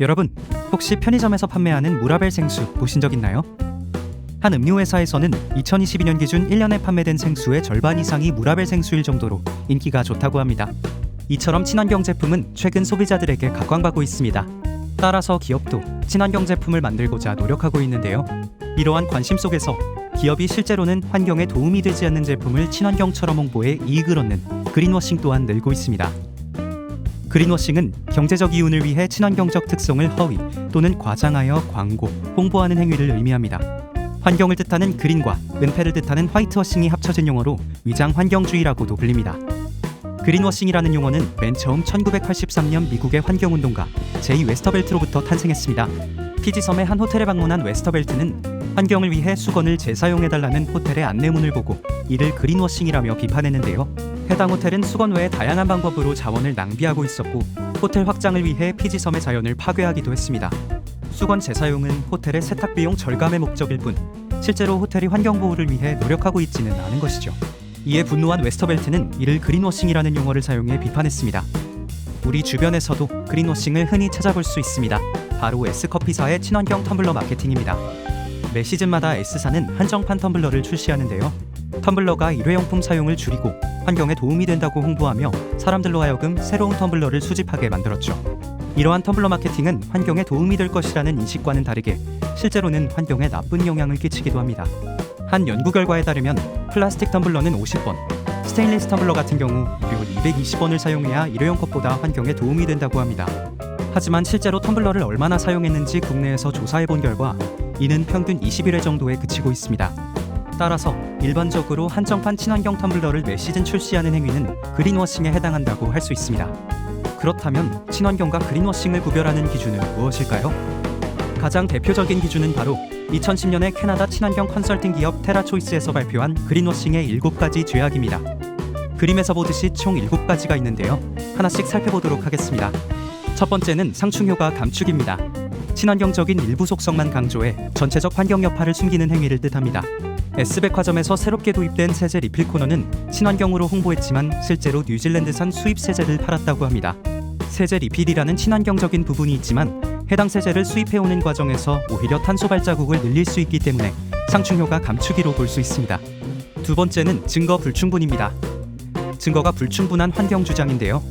여러분, 혹시 편의점에서 판매하는 무라벨 생수 보신 적 있나요? 한 음료 회사에서는 2022년 기준 1년에 판매된 생수의 절반 이상이 무라벨 생수일 정도로 인기가 좋다고 합니다. 이처럼 친환경 제품은 최근 소비자들에게 각광받고 있습니다. 따라서 기업도 친환경 제품을 만들고자 노력하고 있는데요. 이러한 관심 속에서 기업이 실제로는 환경에 도움이 되지 않는 제품을 친환경처럼 홍보해 이익을 얻는 그린워싱 또한 늘고 있습니다. 그린워싱은 경제적 이윤을 위해 친환경적 특성을 허위 또는 과장하여 광고, 홍보하는 행위를 의미합니다. 환경을 뜻하는 그린과 은폐를 뜻하는 화이트워싱이 합쳐진 용어로 위장 환경주의라고도 불립니다. 그린워싱이라는 용어는 맨 처음 1983년 미국의 환경운동가 제이 웨스터벨트로부터 탄생했습니다. 피지섬의 한 호텔에 방문한 웨스터벨트는 환경을 위해 수건을 재사용해달라는 호텔의 안내문을 보고 이를 그린워싱이라며 비판했는데요. 해당 호텔은 수건 외에 다양한 방법으로 자원을 낭비하고 있었고 호텔 확장을 위해 피지섬의 자연을 파괴하기도 했습니다. 수건 재사용은 호텔의 세탁 비용 절감의 목적일 뿐 실제로 호텔이 환경 보호를 위해 노력하고 있지는 않은 것이죠. 이에 분노한 웨스터벨트는 이를 그린워싱이라는 용어를 사용해 비판했습니다. 우리 주변에서도 그린워싱을 흔히 찾아볼 수 있습니다. 바로 S커피사의 친환경 텀블러 마케팅입니다. 매 시즌마다 S사는 한정판 텀블러를 출시하는데요. 텀블러가 일회용품 사용을 줄이고 환경에 도움이 된다고 홍보하며 사람들로 하여금 새로운 텀블러를 수집하게 만들었죠. 이러한 텀블러 마케팅은 환경에 도움이 될 것이라는 인식과는 다르게 실제로는 환경에 나쁜 영향을 끼치기도 합니다. 한 연구 결과에 따르면 플라스틱 텀블러는 50번, 스테인리스 텀블러 같은 경우 무려 220번을 사용해야 일회용 컵보다 환경에 도움이 된다고 합니다. 하지만 실제로 텀블러를 얼마나 사용했는지 국내에서 조사해 본 결과 이는 평균 21회 정도에 그치고 있습니다. 따라서 일반적으로 한정판 친환경 텀블러를 매 시즌 출시하는 행위는 그린워싱에 해당한다고 할 수 있습니다. 그렇다면 친환경과 그린워싱을 구별하는 기준은 무엇일까요? 가장 대표적인 기준은 바로 2010년에 캐나다 친환경 컨설팅 기업 테라초이스에서 발표한 그린워싱의 7가지 죄악입니다. 그림에서 보듯이 총 7가지가 있는데요. 하나씩 살펴보도록 하겠습니다. 첫 번째는 상충효과 감축입니다. 친환경적인 일부 속성만 강조해 전체적 환경 여파를 숨기는 행위를 뜻합니다. S백화점에서 새롭게 도입된 세제 리필 코너는 친환경으로 홍보했지만 실제로 뉴질랜드산 수입 세제를 팔았다고 합니다. 세제 리필이라는 친환경적인 부분이 있지만 해당 세제를 수입해오는 과정에서 오히려 탄소 발자국을 늘릴 수 있기 때문에 상충효과 감축이로 볼 수 있습니다. 두 번째는 증거 불충분입니다. 증거가 불충분한 환경 주장인데요.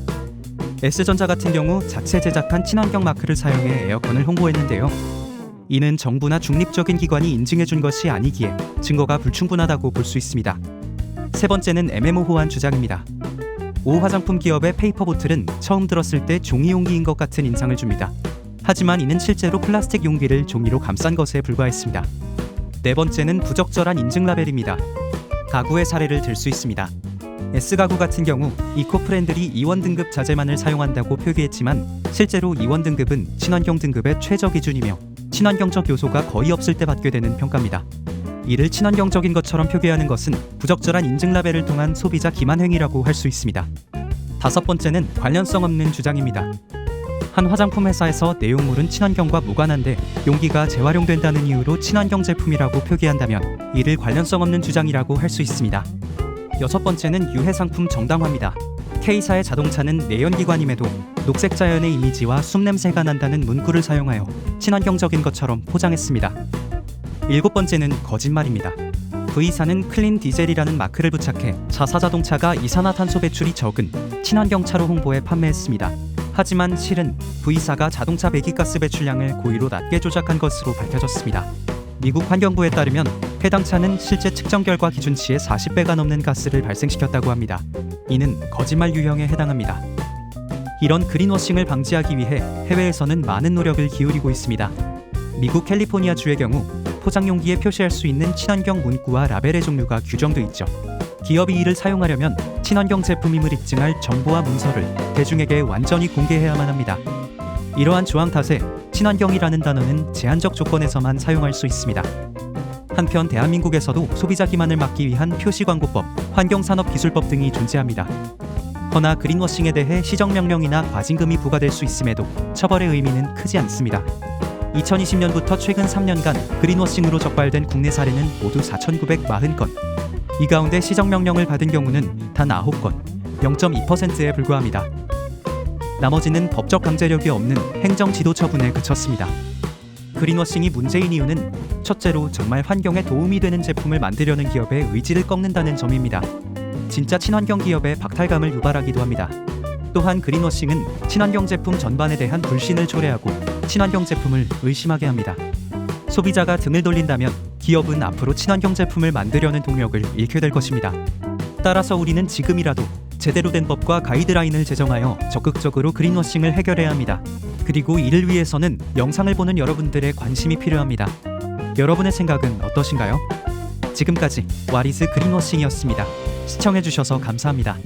S전자 같은 경우 자체 제작한 친환경 마크를 사용해 에어컨을 홍보했는데요. 이는 정부나 중립적인 기관이 인증해 준 것이 아니기에 증거가 불충분하다고 볼 수 있습니다. 세 번째는 애매모호한 주장입니다. 오 화장품 기업의 페이퍼 보틀은 처음 들었을 때 종이 용기인 것 같은 인상을 줍니다. 하지만 이는 실제로 플라스틱 용기를 종이로 감싼 것에 불과했습니다. 네 번째는 부적절한 인증 라벨입니다. 가구의 사례를 들 수 있습니다. S가구 같은 경우 이코프렌들이 2원 등급 자재만을 사용한다고 표기했지만 실제로 2원 등급은 친환경 등급의 최저 기준이며 친환경적 요소가 거의 없을 때 받게 되는 평가입니다. 이를 친환경적인 것처럼 표기하는 것은 부적절한 인증 라벨을 통한 소비자 기만 행위라고 할 수 있습니다. 다섯 번째는 관련성 없는 주장입니다. 한 화장품 회사에서 내용물은 친환경과 무관한데 용기가 재활용된다는 이유로 친환경 제품이라고 표기한다면 이를 관련성 없는 주장이라고 할 수 있습니다. 여섯 번째는 유해 상품 정당화입니다. K사의 자동차는 내연기관임에도 녹색 자연의 이미지와 숨 냄새가 난다는 문구를 사용하여 친환경적인 것처럼 포장했습니다. 일곱 번째는 거짓말입니다. V사는 클린 디젤이라는 마크를 부착해 자사 자동차가 이산화탄소 배출이 적은 친환경 차로 홍보해 판매했습니다. 하지만 실은 V사가 자동차 배기가스 배출량을 고의로 낮게 조작한 것으로 밝혀졌습니다. 미국 환경부에 따르면 해당 차는 실제 측정 결과 기준치의 40배가 넘는 가스를 발생시켰다고 합니다. 이는 거짓말 유형에 해당합니다. 이런 그린워싱을 방지하기 위해 해외에서는 많은 노력을 기울이고 있습니다. 미국 캘리포니아 주의 경우 포장 용기에 표시할 수 있는 친환경 문구와 라벨의 종류가 규정돼 있죠. 기업이 이를 사용하려면 친환경 제품임을 입증할 정보와 문서를 대중에게 완전히 공개해야만 합니다. 이러한 조항 탓에 친환경이라는 단어는 제한적 조건에서만 사용할 수 있습니다. 한편 대한민국에서도 소비자 기만을 막기 위한 표시광고법, 환경산업기술법 등이 존재합니다. 허나 그린워싱에 대해 시정명령이나 과징금이 부과될 수 있음에도 처벌의 의미는 크지 않습니다. 2020년부터 최근 3년간 그린워싱으로 적발된 국내 사례는 모두 4,940건. 이 가운데 시정명령을 받은 경우는 단 9건, 0.2%에 불과합니다. 나머지는 법적 강제력이 없는 행정 지도 처분에 그쳤습니다. 그린워싱이 문제인 이유는 첫째로 정말 환경에 도움이 되는 제품을 만들려는 기업의 의지를 꺾는다는 점입니다. 진짜 친환경 기업의 박탈감을 유발하기도 합니다. 또한 그린워싱은 친환경 제품 전반에 대한 불신을 초래하고 친환경 제품을 의심하게 합니다. 소비자가 등을 돌린다면 기업은 앞으로 친환경 제품을 만들려는 동력을 잃게 될 것입니다. 따라서 우리는 지금이라도 제대로 된 법과 가이드라인을 제정하여 적극적으로 그린워싱을 해결해야 합니다. 그리고 이를 위해서는 영상을 보는 여러분들의 관심이 필요합니다. 여러분의 생각은 어떠신가요? 지금까지 와리즈 그린워싱이었습니다. 시청해주셔서 감사합니다.